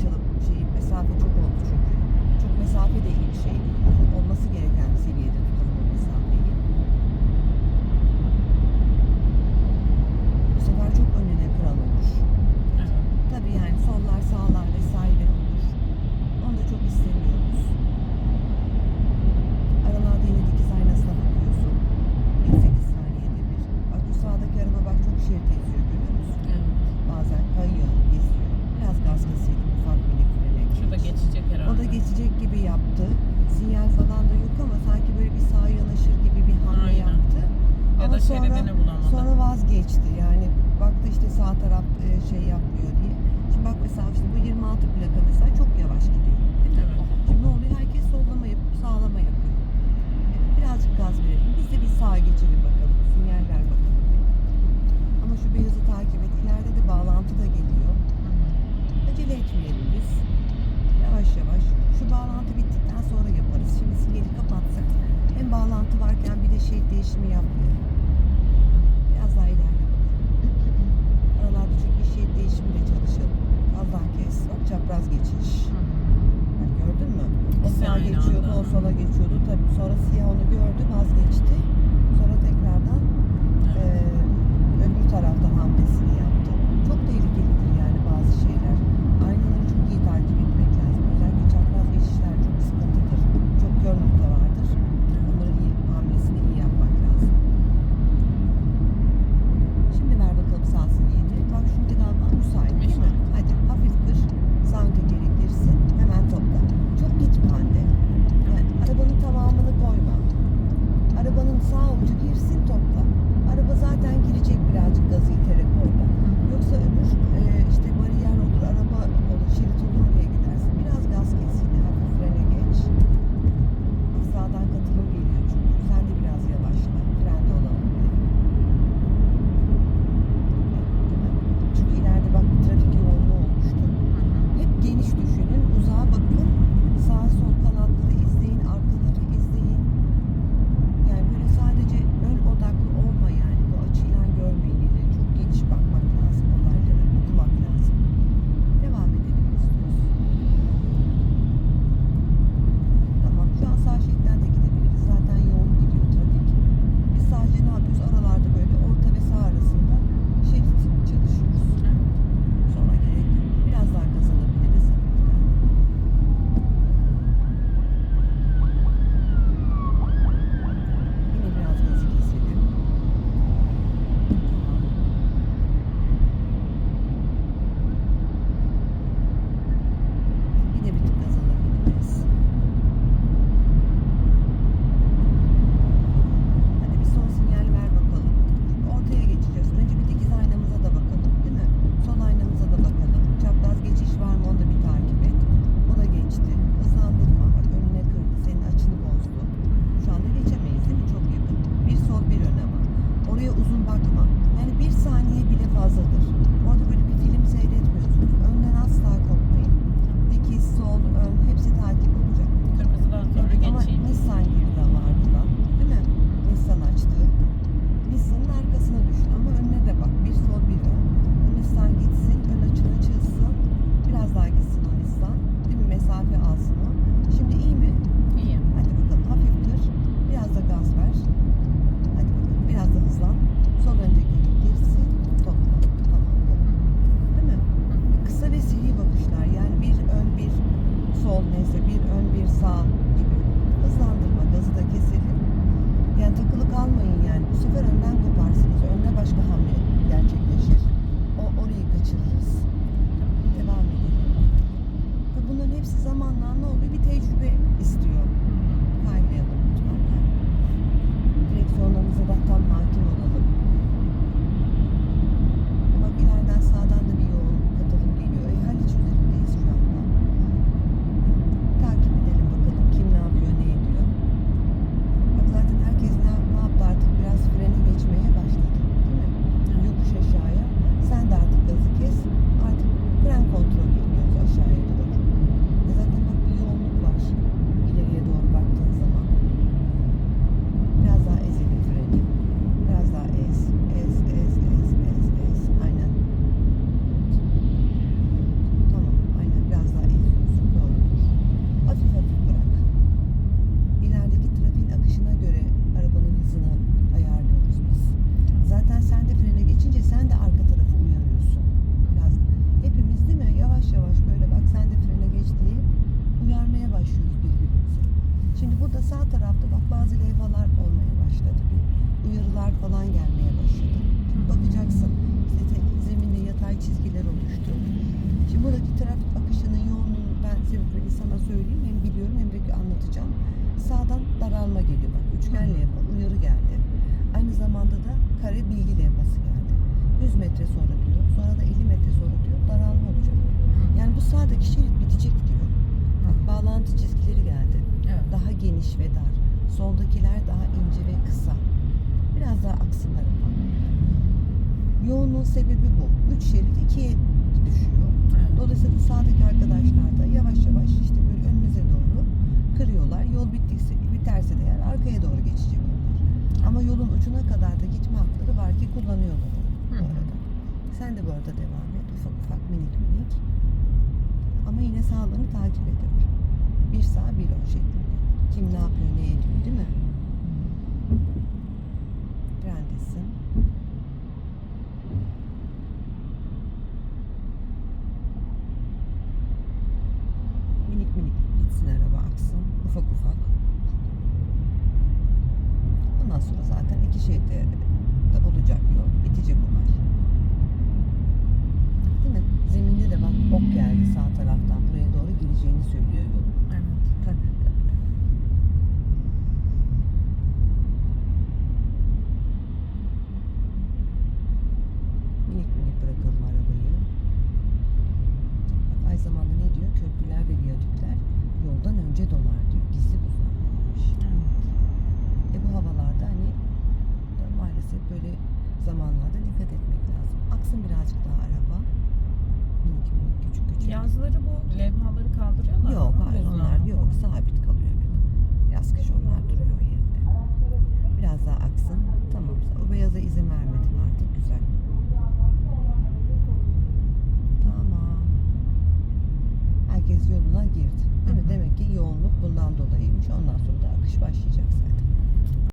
çalıp şeyi mesafe çok oldu çünkü. Çok mesafe de iyi bir şey. Olması gereken seviyede tutulma mesafe. Ama da sonra, bulamadı. Sonra vazgeçti yani. Baktı işte sağ taraf e, şey yapmıyor diye. Şimdi bak mesela işte bu 26 plaka mesela çok yavaş gidiyor. Evet. Şimdi ne oluyor? Herkes sollama yapıp sağlama yapıyor. E, birazcık gaz verelim. Biz de bir sağa geçelim bakalım. Sinyaller bakalım. Ama şu beyazı takip et. İleride de bağlantı da geliyor. Acele etmeyelim biz. Yavaş yavaş. Şu bağlantı bittikten sonra yaparız. Şimdi sinyali kapatsak hem bağlantı varken bir de şerit değişimi yapmayalım. geçiyor, konsola geçiyordu. Tabii sonra siyah onu gördü, vazgeçti. Fazladır. Orada böyle bir film seyretmiyorsunuz. Önden asla korkmayın. Dikiz, sol, ön hepsi takip olacak. Kırmızıdan sonra Evet ama geçeyim. Nissan girdi ama arkadan. Değil mi? Nissan açtı. Nissan'ın arkasına düşün ama önüne de bak. Bir sol bir ön. O Nissan gitsin, ön açın açılsın. Biraz daha gitsin o Nissan. Değil mi? Mesafe alsın o. Şimdi iyi mi? İyi. Hadi bakalım hafiftir. Biraz da gaz ver. Hadi bakalım biraz da hızlan. Sol öndeki girsin. Topla. Tamam. Değil mi? Kısa ve seri bakışlar. Yani bir ön bir sol neyse bir ön bir sağ gibi. Hızlandırma. Gazı da keselim. Yani takılı kalmayın yani. Bu sefer önden koparsınız. Önde başka hamle gerçekleşir. O orayı kaçırırız. Devam edelim. Ve bunların hepsi zamanla ne oluyor? Bir tecrübe istiyor. Sebebini sana söyleyeyim. Hem biliyorum hem de anlatacağım. Sağdan daralma geliyor bak. Üçgen levha, uyarı geldi. Aynı zamanda da kare bilgi levhası geldi. 100 metre sonra diyor. Sonra da 50 metre sonra diyor. Daralma olacak. Yani bu sağdaki şerit bitecek diyor. Bak bağlantı çizgileri geldi. Evet. Daha geniş ve dar. Soldakiler daha ince ve kısa. Biraz daha aksınlar ama. Yoğunluğun sebebi bu. Üç şerit ikiye düşüyor. Dolayısıyla sağdaki arkadaşlar da yavaş yavaş işte böyle önünüze doğru kırıyorlar. Yol bittikse, biterse de eğer arkaya doğru geçecek onlar. Ama yolun ucuna kadar da gitme hakları var ki kullanıyorlar onu bu Hı hı. arada. Sen de bu arada devam et. Ufak ufak minik minik. Ama yine sağlarını takip hep. Bir sağ bir ön şeklinde. Kim ne yapıyor ne ediyor değil mi? Frendesin. Minik minik gitsin araba aksın. Ufak ufak. Ondan sonra zaten iki şeyde de olacak yol. Bitecek olay. Değil mi? Zeminde de bak ok geldi sağ taraftan. Buraya doğru gireceğini söylüyor yolun. Evet. Tabii. Minik minik bırakalım arabayı. Bak aynı zamanda ne diyor? Köprüler ve viyadükler yoldan önce dolar diyor. Gizli buzlanmış. E bu havalarda hani maalesef böyle zamanlarda dikkat etmek lazım. Aksın birazcık daha araba. Küçük küçük. Yazları bu levhaları kaldırıyorlar Yok mı? hayır onlar yok sabit kalıyor